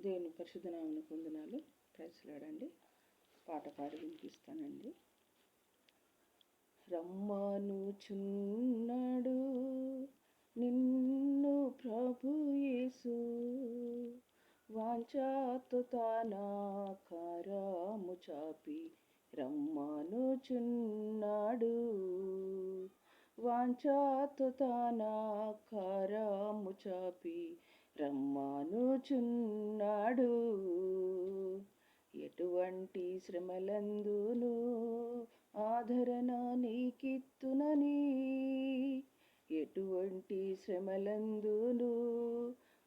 దేవుని పరిశుద్ధ నామన పొందనాలు ప్రజలాడండి పాట పాడి వినిపిస్తానండి. రమ్మనుచున్నాడు నిన్ను ప్రభు యేసు. వాంఛాతో తన కరము చాపి రమ్మనుచున్నాడు వాంఛాతో తన కరము చాపి రమ్మానుచున్నాడు ఎటువంటి శ్రమలందును ఆదరణ నీకిత్తునని. ఎటువంటి శ్రమలందును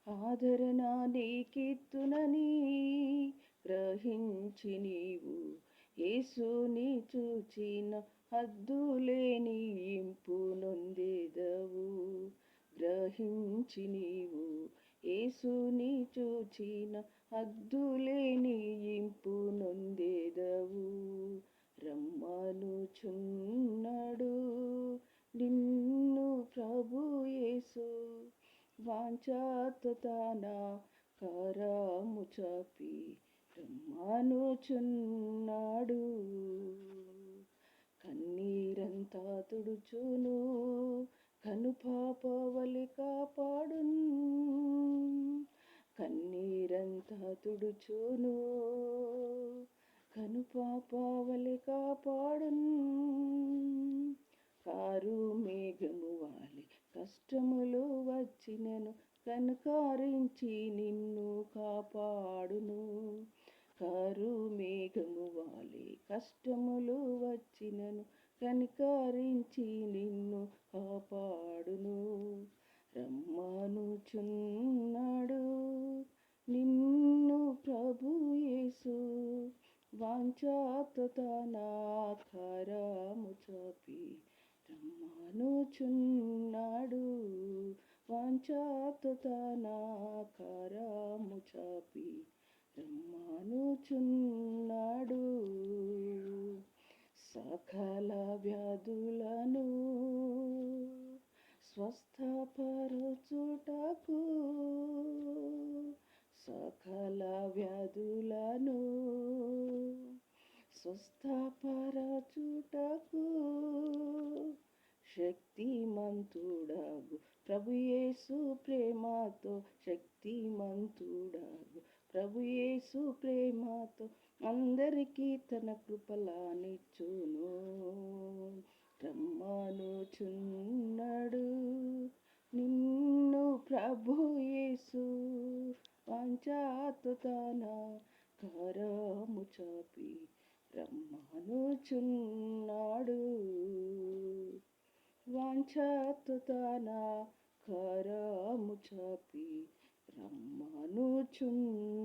ఆదరణ నీకిత్తునని గ్రహించి నీవు యేసుని చూచిన హద్దులేని ఇంపు నొందేదవు గ్రహించి నీవు యేసుని చూచిన హద్దులేని ఇంపు నొందేదవు. రమ్మనుచున్నాడు నిన్ను ప్రభు యేసు. వాంఛాతో తన కరము చాపి రమ్మనుచున్నాడు. కన్నీరంతా తుడుచును కను కాపా కాపాడున్ కన్నీరంతా తుడుచును కను పాపవలి కారు మేఘము వాలి కష్టములు వచ్చినను కనుకారించి నిన్ను కాపాడును. కారు మేఘము వాలి కష్టములు వచ్చినను కనికారించి నిన్ను కాపాడును. రమ్మనుచున్నాడు నిన్ను ప్రభు యేసు వాంఛాతో చాపి రమ్మనుచున్నాడు. వాంఛాతో చాపి రమ్మనుచున్నాడు. సకల వ్యాధులను స్వస్థపరచుటకు సకల వ్యాధులను స్వస్థపరచుటకు శక్తిమంతుడగు. ప్రభుయేసు ప్రేమతో శక్తిమంతుడగు. ప్రభుయేసు ప్రేమతో అందరికీ తన కృపలానిచ్చును. రమ్మనుచున్నాడు నిన్ను ప్రభుయేసు యేసు తన కరము చాపి రమ్మనుచున్నాడు వాంఛాతో తన కరము చాపి రమ్మనుచున్నాడు